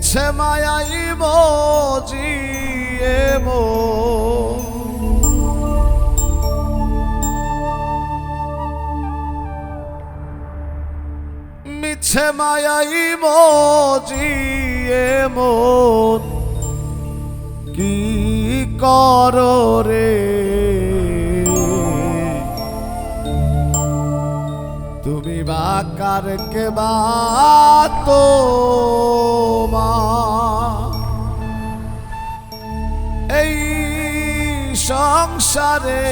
মিছে মায়াই মজিয়ে মিছে মায়াই মজিয়ে মন কি কর রে? তুমি বাকার কে বাতো মা এই সংসারে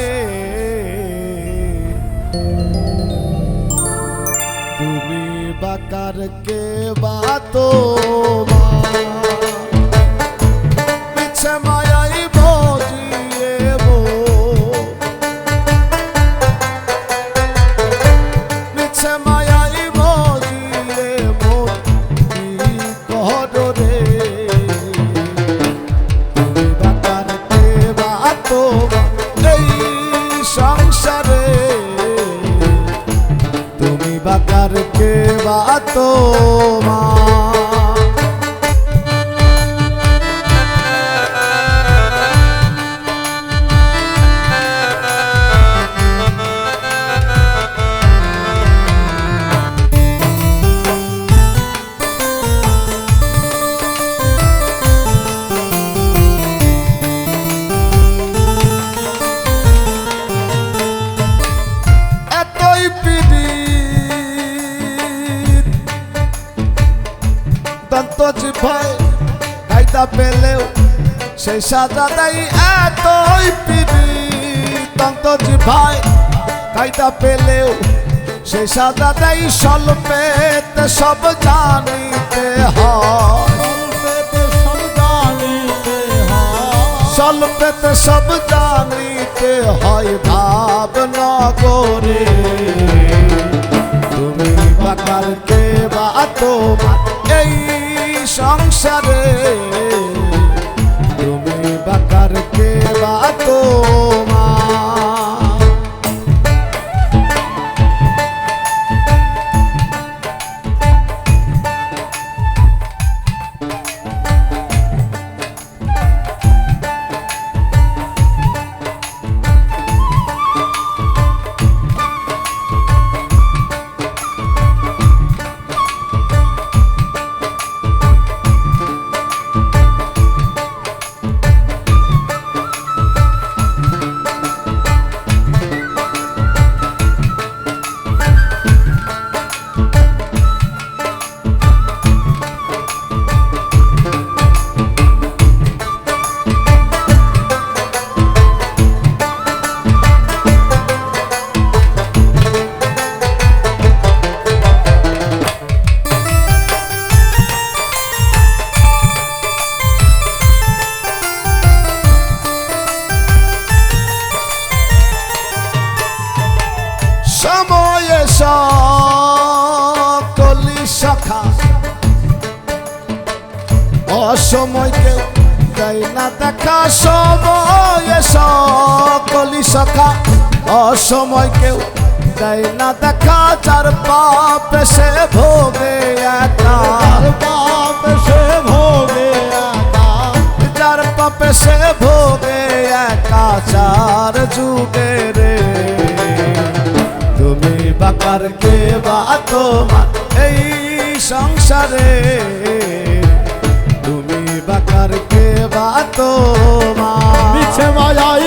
তুমি বা বাকার কে বাতো মা তুমি বাকার কে বাতো কায়দা পেলেও সেই সাজা দেয় এতই পীড়িত দন্তজ ভয় কায়দা পেলেও সেই সাজা দেয় স্বল্পেতে সব জানিতে হয়। স্বল্পেতে সব জানিতে হয়। ভাব নগরে তুমি বাকার কে বা তোমার এই সংসারে তোমার অসময় কেউ দেয় না দেখা অসময় কেউ দেয় না দেখা যার পাপ সে ভোগে একা। বাপ সে ভোগে একা। পাপে সে ভোগে একা চার যুগে কে বা তোমার এই সংসারে তুমি বাকার কে বা তোমার মিছে মায়াই